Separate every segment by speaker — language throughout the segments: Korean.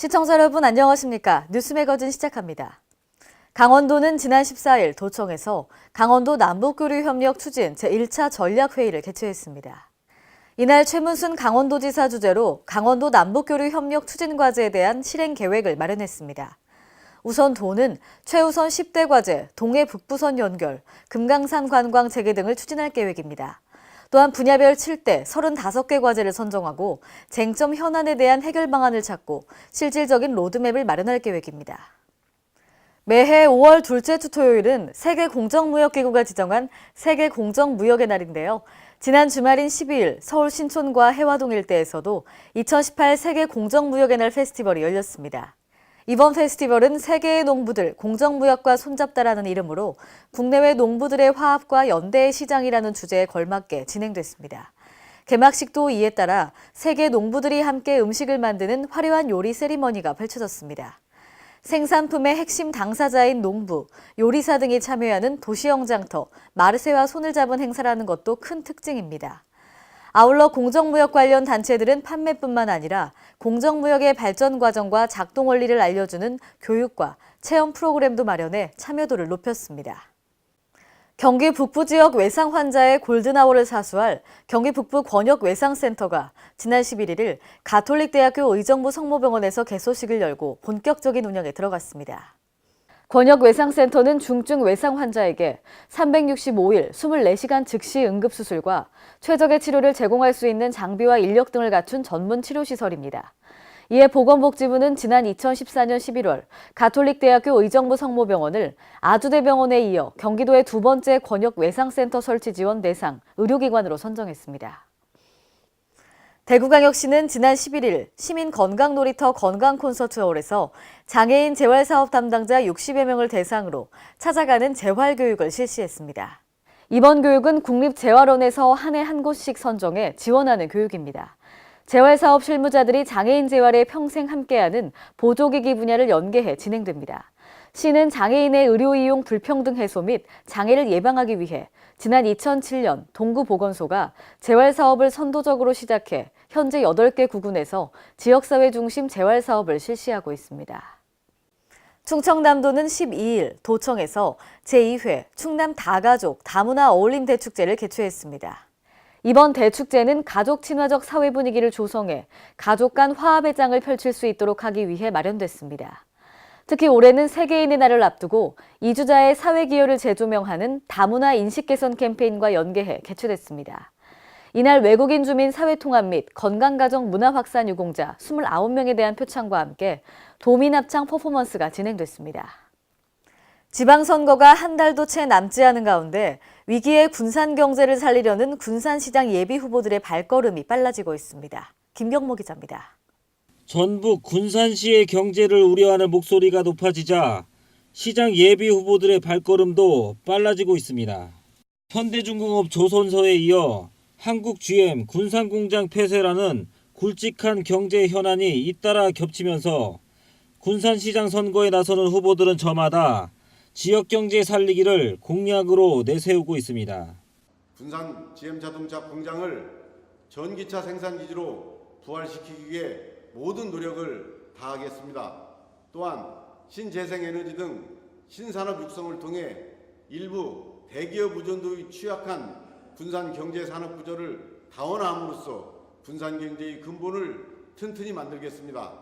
Speaker 1: 시청자 여러분 안녕하십니까? 뉴스 매거진 시작합니다. 강원도는 지난 14일 도청에서 강원도 남북교류협력 추진 제1차 전략회의를 개최했습니다. 이날 최문순 강원도지사 주재로 강원도 남북교류협력 추진 과제에 대한 실행 계획을 마련했습니다. 우선 도는 최우선 10대 과제, 동해 북부선 연결, 금강산 관광 재개 등을 추진할 계획입니다. 또한 분야별 7대 35개 과제를 선정하고 쟁점 현안에 대한 해결 방안을 찾고 실질적인 로드맵을 마련할 계획입니다. 매해 5월 둘째 주 토요일은 세계 공정무역기구가 지정한 세계 공정무역의 날인데요. 지난 주말인 12일 서울 신촌과 해화동 일대에서도 2018 세계 공정무역의 날 페스티벌이 열렸습니다. 이번 페스티벌은 세계의 농부들 공정무역과 손잡다라는 이름으로 국내외 농부들의 화합과 연대의 시장이라는 주제에 걸맞게 진행됐습니다. 개막식도 이에 따라 세계 농부들이 함께 음식을 만드는 화려한 요리 세리머니가 펼쳐졌습니다. 생산품의 핵심 당사자인 농부, 요리사 등이 참여하는 도시형 장터, 마르세와 손을 잡은 행사라는 것도 큰 특징입니다. 아울러 공정무역 관련 단체들은 판매뿐만 아니라 공정무역의 발전 과정과 작동 원리를 알려주는 교육과 체험 프로그램도 마련해 참여도를 높였습니다. 경기 북부 지역 외상 환자의 골든아워를 사수할 경기 북부 권역 외상센터가 지난 11일 가톨릭대학교 의정부 성모병원에서 개소식을 열고 본격적인 운영에 들어갔습니다. 권역 외상센터는 중증 외상 환자에게 365일 24시간 즉시 응급수술과 최적의 치료를 제공할 수 있는 장비와 인력 등을 갖춘 전문 치료시설입니다. 이에 보건복지부는 지난 2014년 11월 가톨릭대학교 의정부 성모병원을 아주대병원에 이어 경기도의 두 번째 권역 외상센터 설치 지원 대상 의료기관으로 선정했습니다. 대구광역시는 지난 11일 시민 건강놀이터 건강콘서트홀에서 장애인 재활사업 담당자 60여 명을 대상으로 찾아가는 재활교육을 실시했습니다. 이번 교육은 국립재활원에서 한 해 한 곳씩 선정해 지원하는 교육입니다. 재활사업 실무자들이 장애인 재활에 평생 함께하는 보조기기 분야를 연계해 진행됩니다. 시는 장애인의 의료 이용 불평등 해소 및 장애를 예방하기 위해 지난 2007년 동구보건소가 재활 사업을 선도적으로 시작해 현재 8개 구군에서 지역사회 중심 재활 사업을 실시하고 있습니다. 충청남도는 12일 도청에서 제2회 충남 다가족 다문화 어울림 대축제를 개최했습니다. 이번 대축제는 가족 친화적 사회 분위기를 조성해 가족 간 화합의 장을 펼칠 수 있도록 하기 위해 마련됐습니다. 특히 올해는 세계인의 날을 앞두고 이주자의 사회 기여를 재조명하는 다문화 인식 개선 캠페인과 연계해 개최됐습니다. 이날 외국인 주민 사회 통합 및 건강가정 문화 확산 유공자 29명에 대한 표창과 함께 도민 합창 퍼포먼스가 진행됐습니다. 지방선거가 한 달도 채 남지 않은 가운데 위기의 군산 경제를 살리려는 군산시장 예비 후보들의 발걸음이 빨라지고 있습니다. 김경모 기자입니다.
Speaker 2: 전북 군산시의 경제를 우려하는 목소리가 높아지자 시장 예비 후보들의 발걸음도 빨라지고 있습니다. 현대중공업 조선서에 이어 한국 GM 군산공장 폐쇄라는 굵직한 경제 현안이 잇따라 겹치면서 군산시장 선거에 나서는 후보들은 저마다 지역 경제 살리기를 공약으로 내세우고 있습니다.
Speaker 3: 군산 GM 자동차 공장을 전기차 생산 기지로 부활시키기 위해 모든 노력을 다하겠습니다. 또한 신재생에너지 등 신산업 육성을 통해 일부 대기업 의존도의 취약한 군산 경제 산업 구조를 다원함으로써 군산 경제의 근본을 튼튼히 만들겠습니다.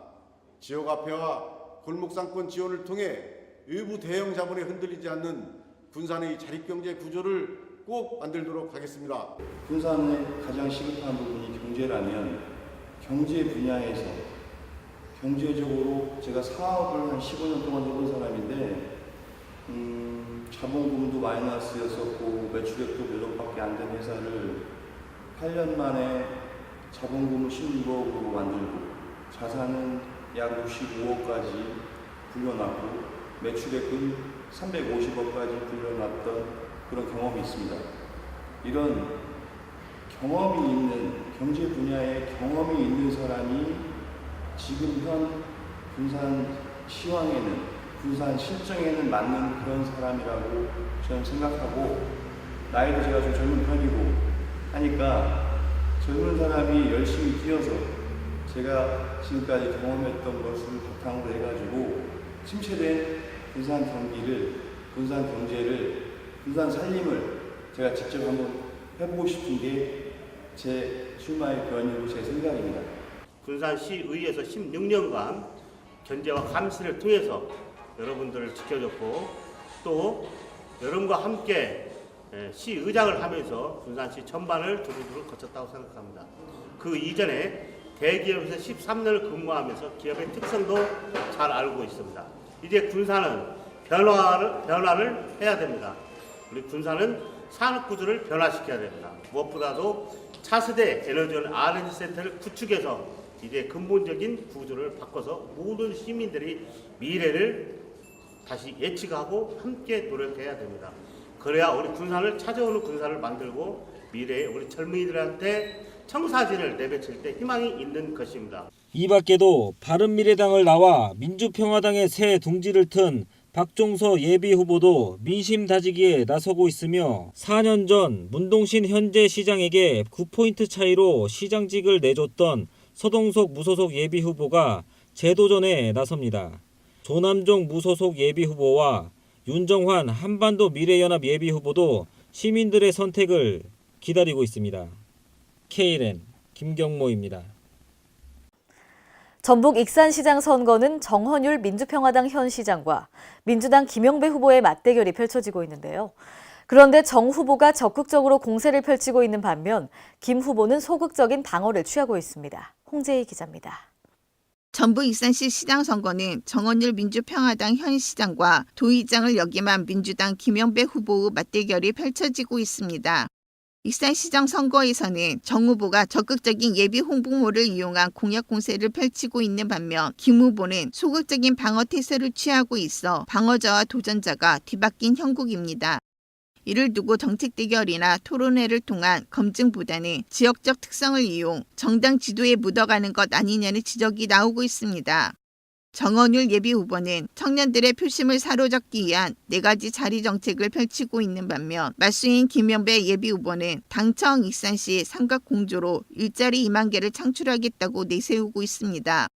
Speaker 3: 지역 화폐와 골목상권 지원을 통해 일부 대형 자본에 흔들리지 않는 군산의 자립경제 구조를 꼭 만들도록 하겠습니다.
Speaker 4: 군산의 가장 시급한 부분이 경제라면 경제 분야에서 경제적으로 제가 사업을 한 15년 동안 해본 사람인데 음, 자본금도 마이너스였었고 매출액도 별로밖에 안 된 회사를 8년 만에 자본금을 16억으로 만들고 자산은 약 65억까지 불려놨고 매출액은 350억까지 불려놨던 그런 경험이 있습니다. 이런 경험이 있는 경제 분야에 경험이 있는 사람이 지금 현 군산 시황에는 군산 실정에는 맞는 그런 사람이라고 저는 생각하고 나이도 제가 좀 젊은 편이고 하니까 젊은 사람이 열심히 뛰어서 제가 지금까지 경험했던 것을 바탕으로 해가지고 침체된 군산 경기를, 군산 경제를, 군산 살림을 제가 직접 한번 해보고 싶은 게 제 출마의 변이고 제 생각입니다.
Speaker 5: 군산시의회에서 16년간 견제와 감시를 통해서 여러분들을 지켜줬고 또 여러분과 함께 예, 시의장을 하면서 군산시 전반을 두루두루 거쳤다고 생각합니다. 그 이전에 대기업에서 13년을 근무하면서 기업의 특성도 잘 알고 있습니다. 이제 군산은 변화를, 변화를 해야 됩니다. 우리 군산은 산업 구조를 변화시켜야 됩니다. 무엇보다도 차세대 에너지원 R&D 센터를 구축해서 이제 근본적인 구조를 바꿔서 모든 시민들이 미래를 다시 예측하고 함께 노력해야 됩니다. 그래야 우리 군산을 찾아오는 군산을 만들고 미래에 우리 젊은이들한테 청사진을 내뱉을 때 희망이 있는 것입니다.
Speaker 2: 이 밖에도 바른미래당을 나와 민주평화당의 새 둥지를 튼 박종서 예비 후보도 민심 다지기에 나서고 있으며 4년 전 문동신 현재 시장에게 9포인트 차이로 시장직을 내줬던 서동석 무소속 예비 후보가 재도전에 나섭니다. 조남종 무소속 예비 후보와 윤정환 한반도 미래연합 예비 후보도 시민들의 선택을 기다리고 있습니다. KLN 김경모입니다.
Speaker 1: 전북 익산시장 선거는 정헌율 민주평화당 현 시장과 민주당 김영배 후보의 맞대결이 펼쳐지고 있는데요. 그런데 정 후보가 적극적으로 공세를 펼치고 있는 반면 김 후보는 소극적인 방어를 취하고 있습니다. 홍재희 기자입니다.
Speaker 6: 전북 익산시 시장 선거는 정원율 민주평화당 현 시장과 도의장을 역임한 민주당 김영배 후보의 맞대결이 펼쳐지고 있습니다. 익산시장 선거에서는 정 후보가 적극적인 예비 홍보물을 이용한 공약 공세를 펼치고 있는 반면 김 후보는 소극적인 방어 태세를 취하고 있어 방어자와 도전자가 뒤바뀐 형국입니다. 이를 두고 정책 대결이나 토론회를 통한 검증보다는 지역적 특성을 이용 정당 지도에 묻어가는 것 아니냐는 지적이 나오고 있습니다. 정원율 예비 후보는 청년들의 표심을 사로잡기 위한 네 가지 자리 정책을 펼치고 있는 반면 맞수인 김영배 예비 후보는 당청 익산시 삼각 공조로 일자리 2만 개를 창출하겠다고 내세우고 있습니다.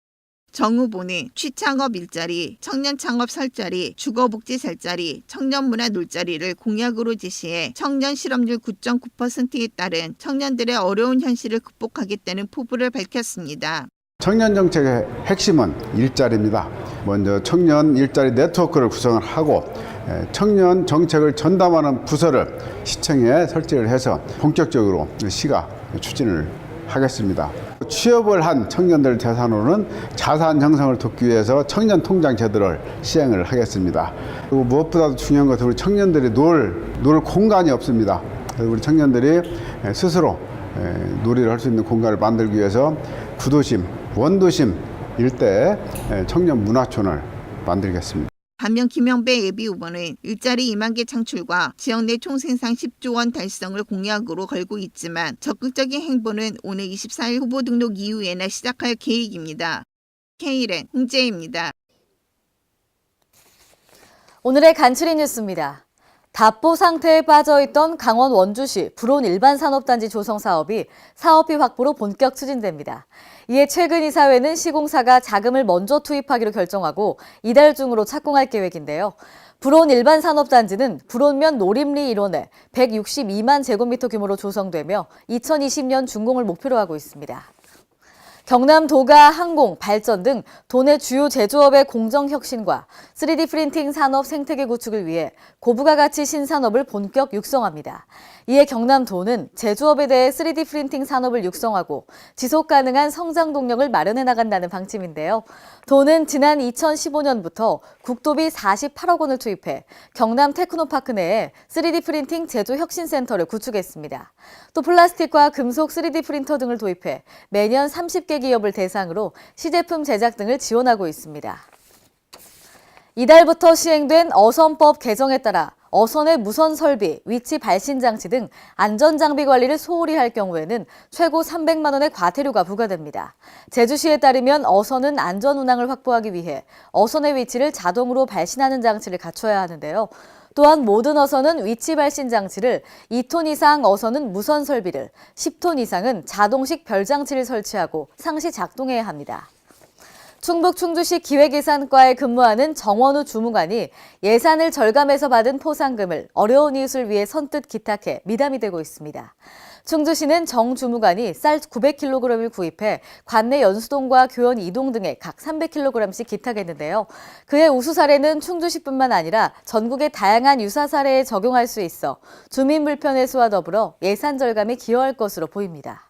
Speaker 6: 정 후보는 취창업 일자리, 청년 창업 설자리, 주거복지 살자리, 청년 문화 놀자리를 공약으로 제시해 청년 실업률 9.9%에 따른 청년들의 어려운 현실을 극복하겠다는 포부를 밝혔습니다.
Speaker 7: 청년 정책의 핵심은 일자리입니다. 먼저 청년 일자리 네트워크를 구성을 하고 에, 청년 정책을 전담하는 부서를 시청에 설치를 해서 본격적으로 시가 추진을 하겠습니다. 취업을 한 청년들 대상으로는 자산 형성을 돕기 위해서 청년 통장 제도를 시행을 하겠습니다. 그리고 무엇보다도 중요한 것은 우리 청년들이 놀, 놀 공간이 없습니다. 우리 청년들이 에, 스스로 에, 놀이를 할 수 있는 공간을 만들기 위해서 구도심, 원도심 일대 에, 청년 문화촌을 만들겠습니다.
Speaker 6: 반면 김영배 예비 후보는 일자리 2만 개 창출과 지역 내 총생산 10조 원 달성을 공약으로 걸고 있지만 적극적인 행보는 오늘 24일 후보 등록 이후에나 시작할 계획입니다. K랜 홍재입니다.
Speaker 1: 오늘의 간추린 뉴스입니다. 답보 상태에 빠져있던 강원 원주시 불온 일반 산업단지 조성 사업이 사업비 확보로 본격 추진됩니다. 이에 최근 이 사회는 시공사가 자금을 먼저 투입하기로 결정하고 이달 중으로 착공할 계획인데요. 불온 일반 산업단지는 불온면 노림리 일원에 162만 제곱미터 규모로 조성되며 2020년 준공을 목표로 하고 있습니다. 경남 도가 항공, 발전 등 도내 주요 제조업의 공정 혁신과 3D 프린팅 산업 생태계 구축을 위해 고부가 가치 신산업을 본격 육성합니다. 이에 경남도는 제조업에 대해 3D 프린팅 산업을 육성하고 지속 가능한 성장 동력을 마련해 나간다는 방침인데요. 도는 지난 2015년부터 국도비 48억 원을 투입해 경남 테크노파크 내에 3D 프린팅 제조 혁신센터를 구축했습니다. 또 플라스틱과 금속 3D 프린터 등을 도입해 매년 30개 기업을 대상으로 시제품 제작 등을 지원하고 있습니다. 이달부터 시행된 어선법 개정에 따라 어선의 무선 설비, 위치 발신 장치 등 안전 장비 관리를 소홀히 할 경우에는 최고 300만 원의 과태료가 부과됩니다. 제주시에 따르면 어선은 안전 운항을 확보하기 위해 어선의 위치를 자동으로 발신하는 장치를 갖춰야 하는데요. 또한 모든 어선은 위치 발신 장치를 2톤 이상 어선은 무선 설비를, 10톤 이상은 자동식 별 장치를 설치하고 상시 작동해야 합니다. 충북 충주시 기획예산과에 근무하는 정원우 주무관이 예산을 절감해서 받은 포상금을 어려운 이웃을 위해 선뜻 기탁해 미담이 되고 있습니다. 충주시는 정 주무관이 쌀 900kg을 구입해 관내 연수동과 교원 이동 등에 각 300kg씩 기탁했는데요. 그의 우수 사례는 충주시뿐만 아니라 전국의 다양한 유사 사례에 적용할 수 있어 주민 불편 해소와 더불어 예산 절감에 기여할 것으로 보입니다.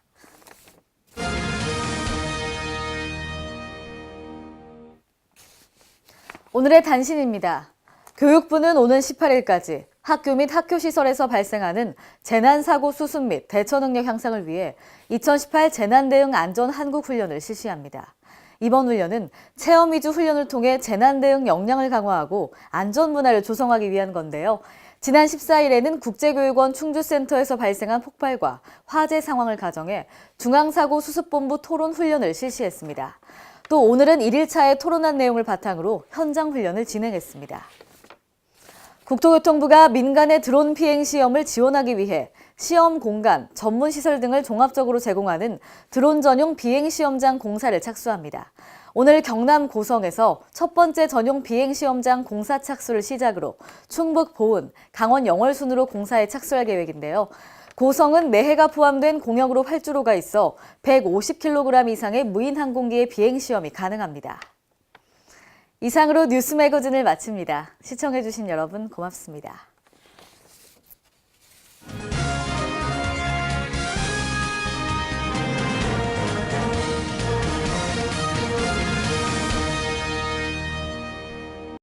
Speaker 1: 오늘의 단신입니다. 교육부는 오는 18일까지 학교 및 학교 시설에서 발생하는 재난 사고 수습 및 대처 능력 향상을 위해 2018 재난 대응 안전 한국 훈련을 실시합니다. 이번 훈련은 체험 위주 훈련을 통해 재난 대응 역량을 강화하고 안전 문화를 조성하기 위한 건데요. 지난 14일에는 국제교육원 충주센터에서 발생한 폭발과 화재 상황을 가정해 중앙사고 수습본부 토론 훈련을 실시했습니다. 또 오늘은 1일차에 토론한 내용을 바탕으로 현장 훈련을 진행했습니다. 국토교통부가 민간의 드론 비행 시험을 지원하기 위해 시험 공간, 전문 시설 등을 종합적으로 제공하는 드론 전용 비행 시험장 공사를 착수합니다. 오늘 경남 고성에서 첫 번째 전용 비행 시험장 공사 착수를 시작으로 충북 보은, 강원 영월 순으로 공사에 착수할 계획인데요. 고성은 내해가 포함된 공역으로 활주로가 있어 150kg 이상의 무인 항공기의 비행 시험이 가능합니다. 이상으로 뉴스 매거진을 마칩니다. 시청해주신 여러분 고맙습니다.